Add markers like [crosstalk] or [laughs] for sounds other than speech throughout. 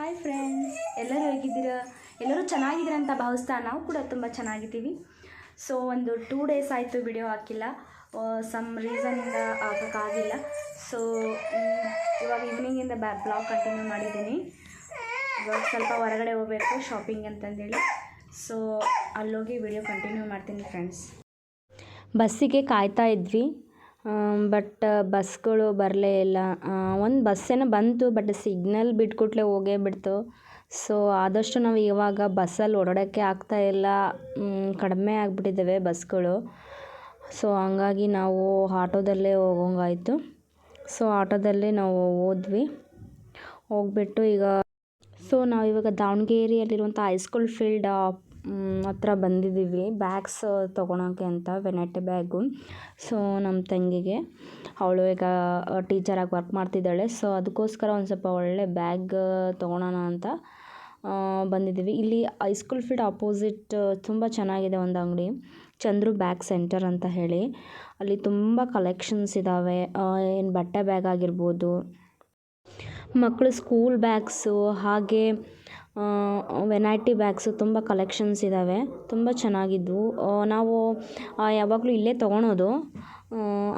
Hi friends ಎಲ್ಲರೂ ಹೇಗಿದ್ದೀರಾ? ಎಲ್ಲರೂ ಚೆನ್ನಾಗಿದ್ದೀರಾ ಅಂತ ಭಾವಿಸ್ತಾ ನಾವು ಕೂಡ ತುಂಬ ಚೆನ್ನಾಗಿದ್ದೀವಿ. ಸೊ ಒಂದು ಟೂ ಡೇಸ್ ಆಯಿತು ವಿಡಿಯೋ ಹಾಕಿಲ್ಲ. ಸಮ್ ರೀಸನಿಂದ ಹಾಕೋಕ್ಕಾಗಿಲ್ಲ. ಸೊ ಇವಾಗ ಈವ್ನಿಂಗಿಂದ ಬ್ಯಾ ಬ್ಲಾಗ್ ಕಂಟಿನ್ಯೂ ಮಾಡಿದ್ದೀನಿ. ಇವಾಗ ಸ್ವಲ್ಪ ಹೊರಗಡೆ ಹೋಗಬೇಕು ಶಾಪಿಂಗ್ ಅಂತಂದೇಳಿ. ಸೊ ಅಲ್ಲೋಗಿ ವಿಡಿಯೋ ಕಂಟಿನ್ಯೂ ಮಾಡ್ತೀನಿ ಫ್ರೆಂಡ್ಸ್ ಬಸ್ಸಿಗೆ ಕಾಯ್ತಾ ಇದ್ವಿ. ಬಟ್ ಬಸ್ಗಳು ಬರಲೇ ಇಲ್ಲ. ಒಂದು ಬಸ್ಸೇನೋ ಬಂತು ಬಟ್ ಸಿಗ್ನಲ್ ಬಿಟ್ಕೊಟ್ಲೆ ಹೋಗೇ ಬಿಡ್ತು. ಸೊ ಆದಷ್ಟು ನಾವು ಇವಾಗ ಬಸ್ಸಲ್ಲಿ ಓಡಾಡೋಕ್ಕೆ ಆಗ್ತಾ ಇಲ್ಲ. ಕಡಿಮೆ ಆಗಿಬಿಟ್ಟಿದ್ದಾವೆ ಬಸ್ಗಳು ಸೊ ಹಂಗಾಗಿ ನಾವು ಆಟೋದಲ್ಲೇ ಹೋಗೋಂಗಾಯಿತು. ಸೊ ಆಟೋದಲ್ಲೇ ನಾವು ಹೋದ್ವಿ. ಹೋಗ್ಬಿಟ್ಟು ಈಗ ಸೊ ನಾವು ಇವಾಗ ದಾವಣಗೆರೆಯಲ್ಲಿರುವಂಥ ಹೈಸ್ಕೂಲ್ ಫೀಲ್ಡ್ ಹತ್ರ ಬಂದಿದ್ದೀವಿ. ಬ್ಯಾಗ್ಸ್ ತೊಗೊಳೋಕೆ ಅಂತ ವೆನೈಟಿ ಬ್ಯಾಗು ಸೊ ನಮ್ಮ ತಂಗಿಗೆ. ಅವಳು ಈಗ ಟೀಚರಾಗಿ ವರ್ಕ್ ಮಾಡ್ತಿದ್ದಾಳೆ. ಸೊ ಅದಕ್ಕೋಸ್ಕರ ಒಂದು ಸ್ವಲ್ಪ ಒಳ್ಳೆ ಬ್ಯಾಗ್ ತೊಗೊಳೋಣ ಅಂತ ಬಂದಿದ್ದೀವಿ. ಇಲ್ಲಿ ಹೈಸ್ಕೂಲ್ ಫೀಲ್ಡ್ ಅಪೋಸಿಟ್ ತುಂಬ ಚೆನ್ನಾಗಿದೆ ಒಂದು ಅಂಗಡಿ. ಚಂದ್ರು ಬ್ಯಾಗ್ ಸೆಂಟರ್ ಅಂತ ಹೇಳಿ. ಅಲ್ಲಿ ತುಂಬ ಕಲೆಕ್ಷನ್ಸ್ ಇದ್ದಾವೆ ಏನು ಬಟ್ಟೆ ಬ್ಯಾಗ್ ಆಗಿರ್ಬೋದು. ಮಕ್ಕಳು ಸ್ಕೂಲ್ ಬ್ಯಾಗ್ಸು ಹಾಗೆ ವೆನೈಟಿ ಬ್ಯಾಗ್ಸು ತುಂಬ ಕಲೆಕ್ಷನ್ಸ್ ಇದ್ದಾವೆ. ತುಂಬ ಚೆನ್ನಾಗಿದ್ವು ನಾವು ಯಾವಾಗಲೂ ಇಲ್ಲೇ ತೊಗೊಳೋದು.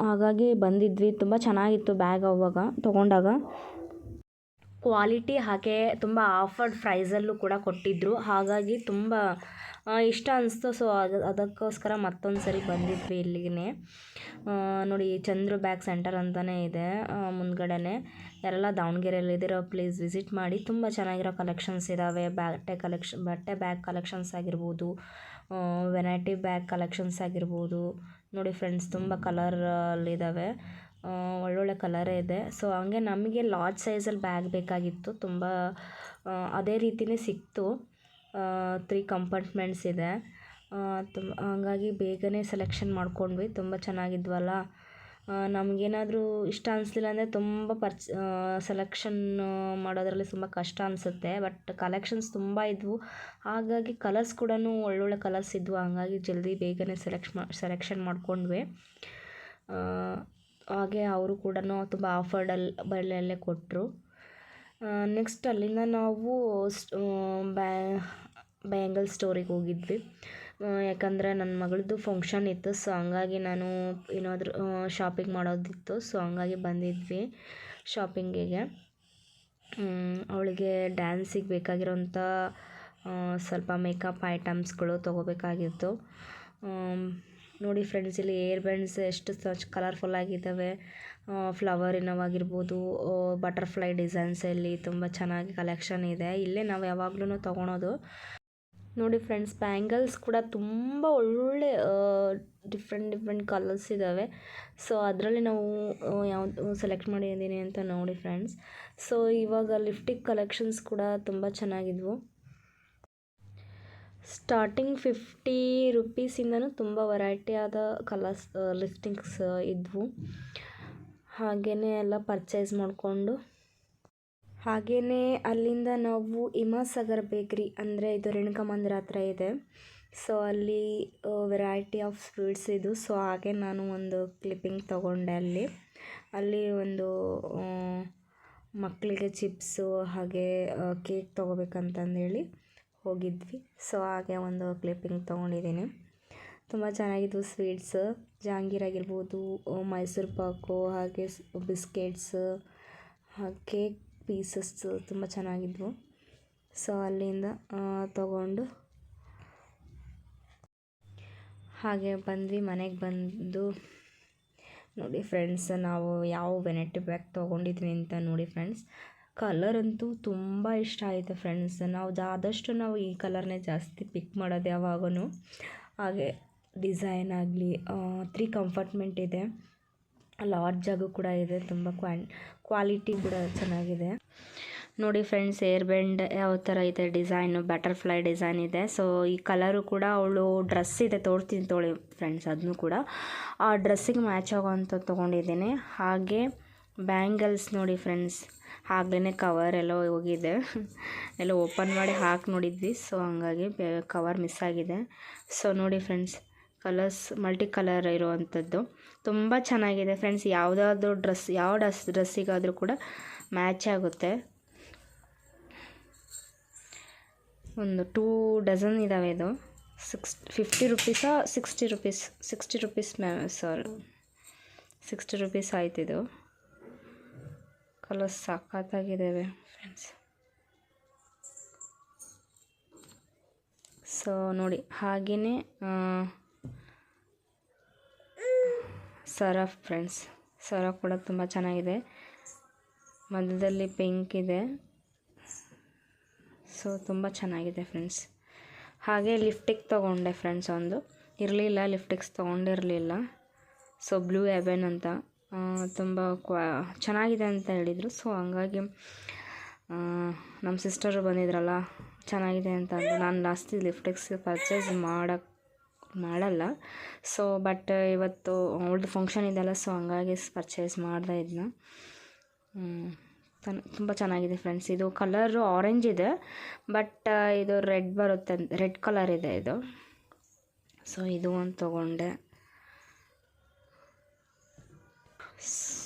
ಹಾಗಾಗಿ ಬಂದಿದ್ವಿ. ತುಂಬ ಚೆನ್ನಾಗಿತ್ತು ಬ್ಯಾಗ್ ಅವಾಗ ತೊಗೊಂಡಾಗ. ಕ್ವಾಲಿಟಿ ಹಾಗೆ ತುಂಬ ಆಫರ್ಡ್ ಪ್ರೈಸಲ್ಲೂ ಕೂಡ ಕೊಟ್ಟಿದ್ದರು ಹಾಗಾಗಿ ತುಂಬ ಇಷ್ಟ ಅನಿಸ್ತು. ಸೊ ಅದು ಅದಕ್ಕೋಸ್ಕರ ಮತ್ತೊಂದು ಸರಿ ಬಂದಿದ್ವಿ ಇಲ್ಲಿಗೆ. ನೋಡಿ ಚಂದ್ರು ಬ್ಯಾಗ್ ಸೆಂಟರ್ ಅಂತಲೇ ಇದೆ ಆ, ಮುಂದ್ಗಡೆನೆ. ಯಾರೆಲ್ಲ ದಾವಣಗೆರೆಯಲ್ಲಿ ಇದ್ದೀರೋ ಪ್ಲೀಸ್ ವಿಸಿಟ್ ಮಾಡಿ. ತುಂಬ ಚೆನ್ನಾಗಿರೋ ಕಲೆಕ್ಷನ್ಸ್ ಇದ್ದಾವೆ ಬಟ್ಟೆ ಕಲೆಕ್ಷನ್ ಬಟ್ಟೆ ಬ್ಯಾಗ್ ಕಲೆಕ್ಷನ್ಸ್ ಆಗಿರ್ಬೋದು ವೆರೈಟಿ ಬ್ಯಾಗ್ ಕಲೆಕ್ಷನ್ಸ್ ಆಗಿರ್ಬೋದು. ನೋಡಿ ಫ್ರೆಂಡ್ಸ್ ತುಂಬ ಕಲರಲ್ಲಿದ್ದಾವೆ ಒಳ್ಳೊಳ್ಳೆ ಕಲರೇ ಇದೆ. ಸೊ ಹಂಗೆ ನಮಗೆ ಲಾರ್ಜ್ ಸೈಜಲ್ಲಿ ಬ್ಯಾಗ್ ಬೇಕಾಗಿತ್ತು. ತುಂಬ ಅದೇ ರೀತಿಯೇ ಸಿಕ್ತು. ತ್ರೀ ಕಂಪಾರ್ಟ್ಮೆಂಟ್ಸ್ ಇದೆ. ತುಂಬ, ಹಂಗಾಗಿ ಬೇಗನೆ ಸೆಲೆಕ್ಷನ್ ಮಾಡ್ಕೊಂಡ್ವಿ. ತುಂಬ ಚೆನ್ನಾಗಿದ್ವಲ್ಲ. ನಮಗೇನಾದರೂ ಇಷ್ಟ ಅನಿಸ್ಲಿಲ್ಲ ಅಂದರೆ ತುಂಬ ಪರ್ಚ್ ಸೆಲೆಕ್ಷನ್ ಮಾಡೋದರಲ್ಲಿ ತುಂಬ ಕಷ್ಟ ಅನಿಸುತ್ತೆ. ಬಟ್ ಕಲೆಕ್ಷನ್ಸ್ ತುಂಬ ಇದ್ವು. ಹಾಗಾಗಿ ಕಲರ್ಸ್ ಕೂಡ ಒಳ್ಳೊಳ್ಳೆ ಕಲರ್ಸ್ ಇದ್ವು. ಹಂಗಾಗಿ ಜಲ್ದಿ ಬೇಗನೆ ಸೆಲೆಕ್ಷ್ ಸೆಲೆಕ್ಷನ್ ಮಾಡಿಕೊಂಡ್ವಿ. ಹಾಗೆ ಅವರು ಕೂಡ ತುಂಬ ಆಫರ್ಡಲ್ಲಿ ಬೆಲೆಯಲ್ಲೇ ಕೊಟ್ಟರು ನೆಕ್ಸ್ಟ್ ಅಲ್ಲಿಂದ ನಾವು ಬ್ಯಾ ಬ್ಯಾಂಗಲ್ ಸ್ಟೋರಿಗೆ ಹೋಗಿದ್ವಿ. ಯಾಕಂದರೆ ನನ್ನ ಮಗಳದ್ದು ಫಂಕ್ಷನ್ ಇತ್ತು ಸೊ ಹಂಗಾಗಿ ನಾನು ಏನಾದರೂ ಶಾಪಿಂಗ್ ಮಾಡೋದಿತ್ತು ಸೊ ಹಂಗಾಗಿ ಬಂದಿದ್ವಿ ಶಾಪಿಂಗಿಗೆ ಅವಳಿಗೆ ಡ್ಯಾನ್ಸಿಗೆ ಬೇಕಾಗಿರೋಂಥ ಸ್ವಲ್ಪ ಮೇಕಪ್ ಐಟಮ್ಸ್ಗಳು ತೊಗೋಬೇಕಾಗಿತ್ತು. ನೋಡಿ ಫ್ರೆಂಡ್ಸ್ ಇಲ್ಲಿ ಏರ್ ಬ್ಯಾಂಡ್ಸ್ ಎಷ್ಟು ಸಚ್ ಕಲರ್ಫುಲ್ ಆಗಿದ್ದಾವೆ. ಫ್ಲವರ್ ಆಗಿರ್ಬೋದು ಬಟರ್ಫ್ಲೈ ಡಿಸೈನ್ಸಲ್ಲಿ ತುಂಬ ಚೆನ್ನಾಗಿ ಕಲೆಕ್ಷನ್ ಇದೆ. ಇಲ್ಲೇ ನಾವು ಯಾವಾಗ್ಲೂ ತೊಗೊಳೋದು. ನೋಡಿ ಫ್ರೆಂಡ್ಸ್, ಬ್ಯಾಂಗಲ್ಸ್ ಕೂಡ ತುಂಬ ಒಳ್ಳೆ ಡಿಫ್ರೆಂಟ್ ಡಿಫ್ರೆಂಟ್ ಕಲರ್ಸ್ ಇದ್ದಾವೆ ಸೊ ಅದರಲ್ಲಿ ನಾವು ಯಾವುದು ಸೆಲೆಕ್ಟ್ ಮಾಡಿದ್ದೀನಿ ಅಂತ ನೋಡಿ ಫ್ರೆಂಡ್ಸ್. ಸೊ ಇವಾಗ ಲಿಫ್ಟಿಕ್ ಕಲೆಕ್ಷನ್ಸ್ ಕೂಡ ತುಂಬ ಚೆನ್ನಾಗಿದ್ವು. ಸ್ಟಾರ್ಟಿಂಗ್ ಫಿಫ್ಟಿ ರುಪೀಸಿಂದನೂ ತುಂಬ ವೆರೈಟಿ ಆದ ಕಲರ್ಸ್ ಲಿಫ್ಟಿಂಗ್ಸ್ ಇದ್ವು. ಹಾಗೆಯೇ ಎಲ್ಲ ಪರ್ಚೇಸ್ ಮಾಡಿಕೊಂಡು ಹಾಗೆಯೇ ಅಲ್ಲಿಂದ ನಾವು ಹಿಮಸಾಗರ್ ಬೇಕ್ರಿ ಅಂದರೆ ಇದು ರೇಣುಕಾ ಮಂದಿರ ಹತ್ರ ಇದೆ. ಸೊ ಅಲ್ಲಿ ವೆರೈಟಿ ಆಫ್ ಸ್ವೀಟ್ಸ್ ಇದು. ಸೊ ಹಾಗೆ ನಾನು ಒಂದು ಕ್ಲಿಪ್ಪಿಂಗ್ ತೊಗೊಂಡೆ ಅಲ್ಲಿ. ಅಲ್ಲಿ ಒಂದು ಮಕ್ಕಳಿಗೆ ಚಿಪ್ಸು ಹಾಗೆ ಕೇಕ್ ತೊಗೋಬೇಕಂತಂದೇಳಿ ಹೋಗಿದ್ವಿ. ಸೊ ಹಾಗೆ ಒಂದು ಕ್ಲಿಪ್ಪಿಂಗ್ ತೊಗೊಂಡಿದ್ದೀನಿ. ತುಂಬ ಚೆನ್ನಾಗಿದ್ವು ಸ್ವೀಟ್ಸ್ ಜಹಾಂಗೀರ್ ಆಗಿರ್ಬೋದು ಮೈಸೂರು ಪಾಕು, ಹಾಗೆ ಬಿಸ್ಕೆಟ್ಸ್ ಕೇಕ್ ಪೀಸಸ್ ತುಂಬ ಚೆನ್ನಾಗಿದ್ವು. ಸೊ ಅಲ್ಲಿಂದ ತಗೊಂಡು ಹಾಗೆ ಬಂದ್ವಿ. ಮನೆಗೆ ಬಂದು ನೋಡಿ ಫ್ರೆಂಡ್ಸ್ ನಾವು ಯಾವ ವೆನೆಟ್ ಬ್ಯಾಗ್ ತೊಗೊಂಡಿದ್ವಿ ಅಂತ ನೋಡಿ ಫ್ರೆಂಡ್ಸ್ ಕಲರ್ ಅಂತೂ ತುಂಬ ಇಷ್ಟ ಆಯಿತು ಫ್ರೆಂಡ್ಸ್ ನಾವು ಆದಷ್ಟು ನಾವು ಈ ಕಲರ್ನೇ ಜಾಸ್ತಿ ಪಿಕ್ ಮಾಡೋದು ಯಾವಾಗೂ ಹಾಗೆ ಡಿಸೈನ್ ಆಗಲಿ ತ್ರೀ ಕಂಫರ್ಟ್ಮೆಂಟ್ ಇದೆ. ಲಾರ್ಜ್ ಆಗೂ ಕೂಡ ಇದೆ, ತುಂಬ ಕ್ವಾ ಕ್ವಾಲಿಟಿ ಕೂಡ ಚೆನ್ನಾಗಿದೆ. ನೋಡಿ ಫ್ರೆಂಡ್ಸ್, ಏರ್ ಯಾವ ಥರ ಇದೆ, ಡಿಸೈನು, ಬಟರ್ಫ್ಲೈ ಡಿಸೈನ್ ಇದೆ. ಸೊ ಈ ಕಲರು ಕೂಡ ಅವಳು ಡ್ರೆಸ್ ಇದೆ, ತೋರಿಸ್ತೀನಿ ತೋಳಿ ಫ್ರೆಂಡ್ಸ್, ಅದನ್ನು ಕೂಡ. ಆ ಡ್ರೆಸ್ಸಿಗೆ ಮ್ಯಾಚ್ ಆಗೋವಂಥ ತೊಗೊಂಡಿದ್ದೀನಿ. ಹಾಗೆ ಬ್ಯಾಂಗಲ್ಸ್ ನೋಡಿ ಫ್ರೆಂಡ್ಸ್ ಆಗ್ಲೇ ಕವರ್ ಎಲ್ಲ ಹೋಗಿದೆ. [laughs] ಎಲ್ಲ ಓಪನ್ ಮಾಡಿ ಹಾಕಿ ನೋಡಿದ್ವಿ, ಸೊ ಹಂಗಾಗಿ ಕವರ್ ಮಿಸ್ ಆಗಿದೆ. ಸೊ ನೋಡಿ ಫ್ರೆಂಡ್ಸ್ ಕಲರ್ಸ್ ಮಲ್ಟಿ ಕಲರ್ ಇರುವಂಥದ್ದು. ತುಂಬ ಚೆನ್ನಾಗಿದೆ ಫ್ರೆಂಡ್ಸ್. ಯಾವುದಾದ್ರೂ ಡ್ರೆಸ್, ಯಾವ ಡ್ರೆಸ್, ಡ್ರೆಸ್ಸಿಗಾದರೂ ಕೂಡ ಮ್ಯಾಚ್ ಆಗುತ್ತೆ. ಒಂದು ಟೂ ಡಜನ್ ಇದ್ದಾವೆ ಇದು. Six, fifty ರುಪೀಸಾ, sixty rupees sixty rupees ma'am sir, sixty rupees ಆಯ್ತು ಇದು. Colours ಸಖತ್ತಾಗಿದ್ದಾವೆ friends. ಸೊ, ನೋಡಿ ಹಾಗೆಯೇ ಸರ ಫ್ರೆಂಡ್ಸ್. ಸರ ಕೂಡ ತುಂಬ ಚೆನ್ನಾಗಿದೆ. ಮಧ್ಯದಲ್ಲಿ ಪಿಂಕ್ ಇದೆ. ಸೊ, ತುಂಬ ಚೆನ್ನಾಗಿದೆ ಫ್ರೆಂಡ್ಸ್. ಹಾಗೆ ಲಿಫ್ಟಿಕ್ ತೊಗೊಂಡೆ ಫ್ರೆಂಡ್ಸ್ ಒಂದು. ಇರಲಿಲ್ಲ ಲಿಫ್ಟಿಕ್ಸ್ ತೊಗೊಂಡಿರಲಿಲ್ಲ. ಸೊ, ಬ್ಲೂ ಎಬೆನ್ ಅಂತ. ತುಂಬ ಕ್ವಾ, ಚೆನ್ನಾಗಿದೆ ಅಂತ ಹೇಳಿದರು. ಸೊ, ಹಂಗಾಗಿ ನಮ್ಮ ಸಿಸ್ಟರು ಬಂದಿದ್ರಲ್ಲ, ಚೆನ್ನಾಗಿದೆ ಅಂತ ನಾನು ಜಾಸ್ತಿ ಲಿಫ್ಟಿಕ್ಸ್ ಪರ್ಚೇಸ್ ಮಾಡೋಕ್ಕೆ ಮಾಡಲ್ಲ. ಸೊ ಬಟ್ ಇವತ್ತು ಓಲ್ಡ್ ಫಂಕ್ಷನ್ ಇದೆಯಲ್ಲ ಸೊ ಹಂಗಾಗಿ ಪರ್ಚೇಸ್ ಮಾಡ್ದೆ ಇದನ್ನ ತುಂಬ ಚೆನ್ನಾಗಿದೆ ಫ್ರೆಂಡ್ಸ್ ಇದು ಕಲರು ಆರೆಂಜ್ ಇದೆ ಬಟ್ ಇದು ರೆಡ್ ಬರುತ್ತೆ ರೆಡ್ ಕಲರ್ ಇದೆ ಇದು. ಸೊ ಇದು ಒಂದು ತೊಗೊಂಡೆ.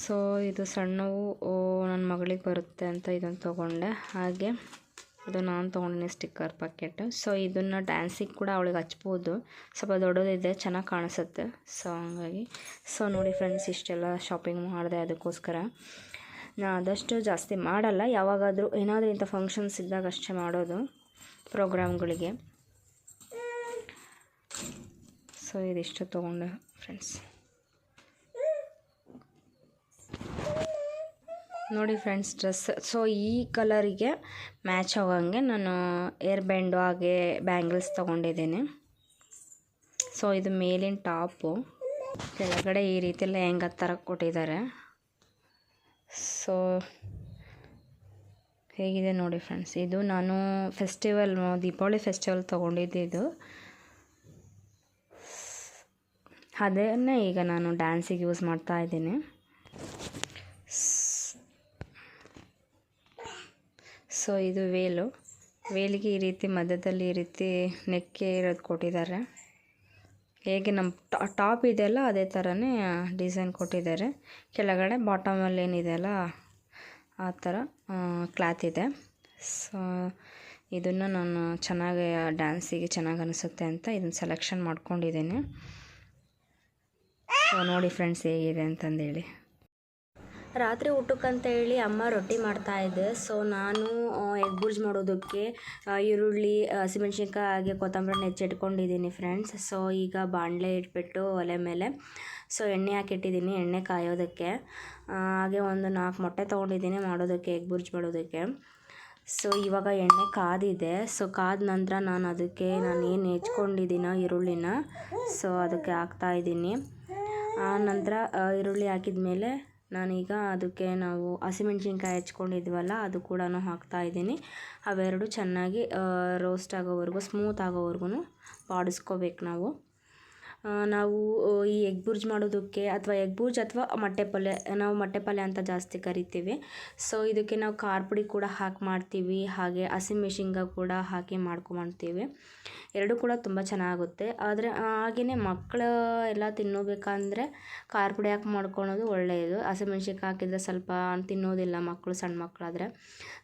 ಸೊ ಇದು ಸಣ್ಣವು ನನ್ನ ಮಗಳಿಗೆ ಬರುತ್ತೆ ಅಂತ ಇದೊಂದು ತೊಗೊಂಡೆ. ಹಾಗೆ. ಇದು ನಾನು ತೊಗೊಂಡಿನಿ ಸ್ಟಿಕ್ಕರ್ ಪ್ಯಾಕೆಟ್ ಸೊ ಇದನ್ನು ಡ್ಯಾನ್ಸಿಗೆ ಕೂಡ ಅವಳಿಗೆ ಹಚ್ಬೋದು. ಸ್ವಲ್ಪ ದೊಡ್ಡದಿದೆ ಚೆನ್ನಾಗಿ ಕಾಣಿಸುತ್ತೆ. ಸೊ ಹಂಗಾಗಿ. ಸೊ ನೋಡಿ ಫ್ರೆಂಡ್ಸ್ ಇಷ್ಟೆಲ್ಲ ಶಾಪಿಂಗ್ ಮಾಡಿದೆ ಅದಕ್ಕೋಸ್ಕರ. ನಾ ಆದಷ್ಟು ಜಾಸ್ತಿ ಮಾಡಲ್ಲ. ಯಾವಾಗಾದರೂ ಏನಾದರೂ ಇಂಥ ಫಂಕ್ಷನ್ಸ್ ಇದ್ದಾಗ ಅಷ್ಟೇ ಮಾಡೋದು ಪ್ರೋಗ್ರಾಮ್ಗಳಿಗೆ. ಸೊ ಇದಿಷ್ಟು ತೊಗೊಂಡೆ ಫ್ರೆಂಡ್ಸ್ ನೋಡಿ ಫ್ರೆಂಡ್ಸ್, ಡ್ರೆಸ್. ಸೊ ಈ ಕಲರಿಗೆ ಮ್ಯಾಚ್ ಆಗೋಂಗೆ ನಾನು ಏರ್ ಬ್ಯಾಂಡು ಹಾಗೆ ಬ್ಯಾಂಗಲ್ಸ್ ತೊಗೊಂಡಿದ್ದೀನಿ. ಸೊ ಇದು ಮೇಲಿನ ಟಾಪು ಕೆಳಗಡೆ ಈ ರೀತಿ ಹೆಂಗ ಥರ ಕೊಟ್ಟಿದ್ದಾರೆ. ಸೊ ಹೇಗಿದೆ ನೋಡಿ ಫ್ರೆಂಡ್ಸ್, ಇದು ನಾನು ಫೆಸ್ಟಿವಲ್ ದೀಪಾವಳಿ ಫೆಸ್ಟಿವಲ್ ತೊಗೊಂಡಿದ್ದೆ ಅದನ್ನೇ ಈಗ ನಾನು ಡ್ಯಾನ್ಸಿಗೆ ಯೂಸ್ ಮಾಡ್ತಾ ಇದ್ದೀನಿ. ಸೊ ಇದು ವೇಲು. ವೇಲಿಗೆ ಈ ರೀತಿ ಮಧ್ಯದಲ್ಲಿ ಈ ರೀತಿ ನೆಕ್ಕೆ ಇರೋದು ಕೊಟ್ಟಿದ್ದಾರೆ. ಹೇಗೆ ನಮ್ಮ ಟಾಪ್ ಇದೆಯಲ್ಲ ಅದೇ ಥರನೇ ಡಿಸೈನ್ ಕೊಟ್ಟಿದ್ದಾರೆ. ಕೆಳಗಡೆ ಬಾಟಮಲ್ಲಿ ಏನಿದೆಯಲ್ಲ ಆ ಥರ ಕ್ಲಾತ್ ಇದೆ. ಸೊ ಇದನ್ನು ನಾನು ಚೆನ್ನಾಗಿ ಡ್ಯಾನ್ಸಿಗೆ ಚೆನ್ನಾಗಿ ಅನಿಸುತ್ತೆ ಅಂತ ಇದನ್ನು ಸೆಲೆಕ್ಷನ್ ಮಾಡ್ಕೊಂಡಿದ್ದೀನಿ. ಸೊ ನೋಡಿ ಫ್ರೆಂಡ್ಸ್ ಹೇಗಿದೆ ಅಂತಂದೇಳಿ. ರಾತ್ರಿ ಊಟಕ್ಕಂತ ಹೇಳಿ ಅಮ್ಮ ರೊಟ್ಟಿ ಮಾಡ್ತಾ ಇದ್ದೆ ಸೊ ನಾನು ಎಗ್ ಬುರ್ಜ್ ಮಾಡೋದಕ್ಕೆ ಈರುಳ್ಳಿ ಹಸಿಮೆಣ್ಸಿನ್ಕಾಯಿ ಹಾಗೆ ಕೊತ್ತಂಬರಿನ ಹೆಚ್ಚಿಟ್ಕೊಂಡಿದ್ದೀನಿ ಫ್ರೆಂಡ್ಸ್ ಸೊ ಈಗ ಬಾಣಲೆ ಇಟ್ಬಿಟ್ಟು ಒಲೆ ಮೇಲೆ ಸೊ ಎಣ್ಣೆ ಹಾಕಿಟ್ಟಿದ್ದೀನಿ, ಎಣ್ಣೆ ಕಾಯೋದಕ್ಕೆ. ಹಾಗೆ ಒಂದು ನಾಲ್ಕು ಮೊಟ್ಟೆ ತೊಗೊಂಡಿದ್ದೀನಿ ಮಾಡೋದಕ್ಕೆ, ಎಗ್ ಬುರ್ಜ್ ಮಾಡೋದಕ್ಕೆ. ಸೊ ಇವಾಗ ಎಣ್ಣೆ ಕಾದಿದೆ. ಸೊ ಕಾದ ನಂತರ ನಾನು ಅದಕ್ಕೆ, ನಾನು ಏನು ಹೆಚ್ಕೊಂಡಿದ್ದೀನೋ ಈರುಳ್ಳಿನ ಸೊ ಅದಕ್ಕೆ ಹಾಕ್ತಾ ಇದ್ದೀನಿ ಆ ನಂತರ ಈರುಳ್ಳಿ ಹಾಕಿದ ಮೇಲೆ ನಾನೀಗ ಅದಕ್ಕೆ ನಾವು ಹಸಿಮೆಣ್ಸಿನ್ಕಾಯಿ ಹೆಚ್ಕೊಂಡಿದ್ವಲ್ಲ, ಅದು ಕೂಡ ಹಾಕ್ತಾ ಇದ್ದೀನಿ. ಅವೆರಡು ಚೆನ್ನಾಗಿ ರೋಸ್ಟ್ ಆಗೋವರೆಗೂ ಸ್ಮೂತ್ ಆಗೋವರೆಗೂ ಬಾಡಿಸ್ಕೋಬೇಕು ನಾವು. ನಾವು ಈ ಎಗ್ ಬುರ್ಜ್ ಮಾಡೋದಕ್ಕೆ ಅಥವಾ ಎಗ್ ಬುರ್ಜ್ ಅಥವಾ ಮೊಟ್ಟೆ ಪಲ್ಯ, ನಾವು ಮೊಟ್ಟೆ ಪಲ್ಯ ಅಂತ ಜಾಸ್ತಿ ಕರಿತೀವಿ. ಸೊ, ಇದಕ್ಕೆ ನಾವು ಖಾರ ಪುಡಿ ಕೂಡ ಹಾಕಿ ಮಾಡ್ತೀವಿ, ಹಾಗೆ ಹಸಿಮೆಣ್ಸಿನ್ಕಾಯಿ ಕೂಡ ಹಾಕಿ ಮಾಡ್ಕೊಂಬಂತೀವಿ ಎರಡೂ ಕೂಡ ತುಂಬ ಚೆನ್ನಾಗುತ್ತೆ. ಆದರೆ ಹಾಗೆಯೇ ಮಕ್ಕಳು ಎಲ್ಲ ತಿನ್ನೋಬೇಕಂದ್ರೆ ಖಾರ ಪುಡಿ ಹಾಕಿ ಮಾಡ್ಕೊಳೋದು ಒಳ್ಳೆಯದು ಹಸಿಮೆಣ್ಸಿನ್ಕಾಯಿ ಹಾಕಿದರೆ ಸ್ವಲ್ಪ ತಿನ್ನೋದಿಲ್ಲ ಮಕ್ಕಳು ಸಣ್ಣ ಮಕ್ಕಳಾದರೆ.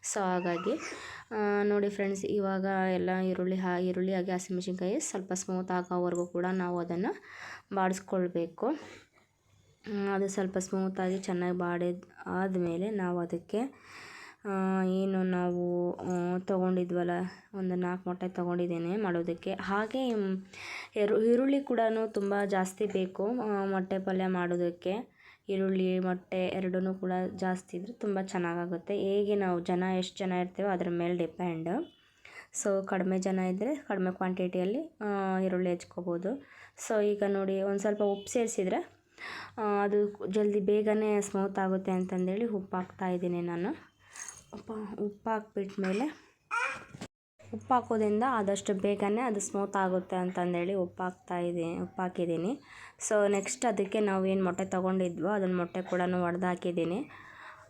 ಸೊ, ಹಾಗಾಗಿ ನೋಡಿ ಫ್ರೆಂಡ್ಸ್ ಇವಾಗ ಎಲ್ಲ ಈರುಳ್ಳಿ ಹಾ ಈರುಳ್ಳಿ ಹಾಗೆ ಹಸಿಮೆಣ್ಸಿನ್ಕಾಯಿ ಸ್ವಲ್ಪ ಸ್ಮೂತ್ ಆಗೋವರೆಗೂ ಕೂಡ ನಾವು ಅದನ್ನು ಬಾಡಿಸ್ಕೊಳ್ಬೇಕು. ಅದು ಸ್ವಲ್ಪ ಸ್ಮೂತಾಗಿ ಚೆನ್ನಾಗಿ ಬಾಡಿದ ಆದಮೇಲೆ ನಾವು ಅದಕ್ಕೆ ಏನು ನಾವು ತೊಗೊಂಡಿದ್ವಲ್ಲ, ಒಂದು ನಾಲ್ಕು ಮೊಟ್ಟೆ ತೊಗೊಂಡಿದ್ದೇನೆ ಮಾಡೋದಕ್ಕೆ. ಹಾಗೆ ಎರು, ಈರುಳ್ಳಿ ಕೂಡ ತುಂಬ ಜಾಸ್ತಿ ಬೇಕು ಮೊಟ್ಟೆ ಪಲ್ಯ ಮಾಡೋದಕ್ಕೆ. ಈರುಳ್ಳಿ, ಮೊಟ್ಟೆ ಎರಡೂ ಕೂಡ ಜಾಸ್ತಿ ಇದ್ದರೆ ತುಂಬ ಚೆನ್ನಾಗಾಗುತ್ತೆ. ಹೇಗೆ ನಾವು ಜನ, ಎಷ್ಟು ಜನ ಇರ್ತೀವೋ ಅದ್ರ ಮೇಲೆ ಡಿಪೆಂಡ್. ಸೊ, ಕಡಿಮೆ ಜನ ಇದ್ದರೆ ಕಡಿಮೆ ಕ್ವಾಂಟಿಟಿಯಲ್ಲಿ ಈರುಳ್ಳಿ ಹೆಚ್ಕೋಬೋದು. ಸೊ ಈಗ ನೋಡಿ ಒಂದು ಸ್ವಲ್ಪ ಉಪ್ಪು ಸೇರಿಸಿದ್ರೆ ಅದು ಜಲ್ದಿ ಬೇಗನೆ ಸ್ಮೂತ್ ಆಗುತ್ತೆ ಅಂತಂದೇಳಿ ಉಪ್ಪು ಹಾಕ್ತಾ ಇದ್ದೀನಿ ನಾನು. ಉಪ್ಪು ಉಪ್ಪು ಹಾಕ್ಬಿಟ್ಮೇಲೆ ಉಪ್ಪು ಹಾಕೋದ್ರಿಂದ ಆದಷ್ಟು ಬೇಗನೆ ಅದು ಸ್ಮೂತ್ ಆಗುತ್ತೆ ಅಂತಂದೇಳಿ ಉಪ್ಪು ಹಾಕ್ತಾ ಇದ್ದೀನಿ ಉಪ್ಪು ಹಾಕಿದ್ದೀನಿ ಸೊ ನೆಕ್ಸ್ಟ್ ಅದಕ್ಕೆ ನಾವು ಏನು ಮೊಟ್ಟೆ ತೊಗೊಂಡಿದ್ವೋ ಅದನ್ನು ಮೊಟ್ಟೆ ಕೂಡ ಒಡೆದು ಹಾಕಿದ್ದೀನಿ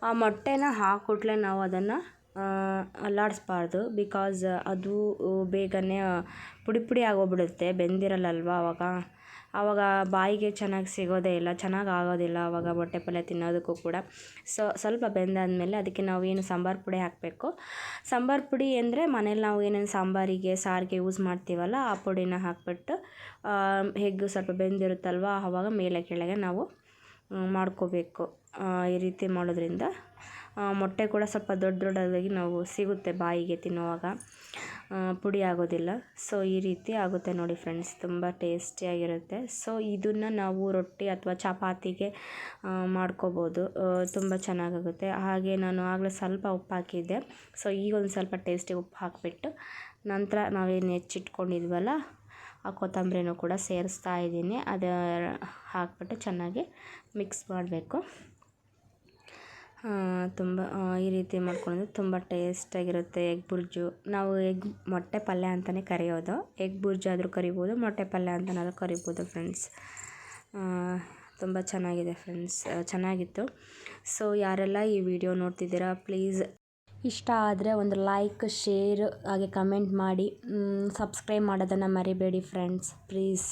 ಆ ಮೊಟ್ಟೆನ ಹಾಕಿಬಿಟ್ಲೆ ನಾವು ಅದನ್ನು ಅಲ್ಲಾಡಿಸ್ಬಾರ್ದು ಬಿಕಾಸ್ ಅದು ಬೇಗನೆ ಪುಡಿ ಪುಡಿ ಆಗೋಗ್ಬಿಡುತ್ತೆ, ಬೆಂದಿರಲ್ಲಲ್ವ ಆವಾಗ ಆವಾಗ ಬಾಯಿಗೆ ಚೆನ್ನಾಗಿ ಸಿಗೋದೇ ಇಲ್ಲ, ಚೆನ್ನಾಗಿ ಆಗೋದಿಲ್ಲ ಅವಾಗ ಮೊಟ್ಟೆ ಪಲ್ಯ ತಿನ್ನೋದಕ್ಕೂ ಕೂಡ. ಸೊ, ಸ್ವಲ್ಪ ಬೆಂದಾದಮೇಲೆ ಅದಕ್ಕೆ ನಾವು ಏನು ಸಾಂಬಾರು ಪುಡಿ ಹಾಕಬೇಕು. ಸಾಂಬಾರು ಪುಡಿ ಅಂದರೆ ಮನೇಲಿ ನಾವು ಏನೇನು ಸಾಂಬಾರಿಗೆ, ಸಾರಿಗೆ ಯೂಸ್ ಮಾಡ್ತೀವಲ್ಲ, ಆ ಪುಡಿನ ಹಾಕ್ಬಿಟ್ಟು ಹೆಗ್ ಸ್ವಲ್ಪ ಬೆಂದಿರುತ್ತಲ್ವ ಆವಾಗ ಮೇಲೆ ಕೆಳಗೆ ನಾವು ಮಾಡ್ಕೋಬೇಕು ಈ ರೀತಿ ಮಾಡೋದ್ರಿಂದ. ಮೊಟ್ಟೆ ಕೂಡ ಸ್ವಲ್ಪ ದೊಡ್ಡ ದೊಡ್ಡದಾಗಿ ನಾವು ಸಿಗುತ್ತೆ ಬಾಯಿಗೆ ತಿನ್ನುವಾಗ. ಪುಡಿ ಆಗೋದಿಲ್ಲ. ಸೊ ಈ ರೀತಿ ಆಗುತ್ತೆ ನೋಡಿ ಫ್ರೆಂಡ್ಸ್ ತುಂಬ ಟೇಸ್ಟಿಯಾಗಿರುತ್ತೆ ಸೊ ಇದನ್ನು ನಾವು ರೊಟ್ಟಿ ಅಥವಾ ಚಪಾತಿಗೆ ಮಾಡ್ಕೋಬೋದು. ತುಂಬ ಚೆನ್ನಾಗಾಗುತ್ತೆ. ಹಾಗೆ ನಾನು ಆಗಲೇ ಸ್ವಲ್ಪ ಉಪ್ಪು ಹಾಕಿದ್ದೆ. ಸೊ ಈಗ ಒಂದು ಸ್ವಲ್ಪ ಟೇಸ್ಟಿಗೆ ಉಪ್ಪು ಹಾಕಿಬಿಟ್ಟು ನಂತರ ನಾವೇನು ಹೆಚ್ಚಿಟ್ಕೊಂಡಿದ್ವಲ್ಲ, ಆ ಕೊತ್ತಂಬರಿನೂ ಕೂಡ ಸೇರಿಸ್ತಾ ಇದ್ದೀನಿ. ಅದು ಹಾಕ್ಬಿಟ್ಟು ಚೆನ್ನಾಗಿ ಮಿಕ್ಸ್ ಮಾಡಬೇಕು. ತುಂಬ ಈ ರೀತಿ ಮಾಡ್ಕೊಂಡ್ರೆ ತುಂಬ ಟೇಸ್ಟಾಗಿರುತ್ತೆ ಎಗ್ ಬುರ್ಜು. ನಾವು ಎಗ್ ಮೊಟ್ಟೆ ಪಲ್ಯ ಅಂತಲೇ ಕರೆಯೋದು. ಎಗ್ ಬುರ್ಜು ಆದರೂ ಕರಿಬೋದು, ಮೊಟ್ಟೆ ಪಲ್ಯ ಅಂತನಾದರೂ ಕರಿಬೋದು ಫ್ರೆಂಡ್ಸ್ ತುಂಬ ಚೆನ್ನಾಗಿದೆ ಫ್ರೆಂಡ್ಸ್ ಚೆನ್ನಾಗಿತ್ತು. ಸೊ ಯಾರೆಲ್ಲ ಈ ವಿಡಿಯೋ ನೋಡ್ತಿದ್ದೀರಾ ಪ್ಲೀಸ್ ಇಷ್ಟ ಆದರೆ ಒಂದು ಲೈಕ್ ಶೇರ್ ಹಾಗೆ ಕಮೆಂಟ್ ಮಾಡಿ. ಸಬ್ಸ್ಕ್ರೈಬ್ ಮಾಡೋದನ್ನು ಮರಿಬೇಡಿ ಫ್ರೆಂಡ್ಸ್ ಪ್ಲೀಸ್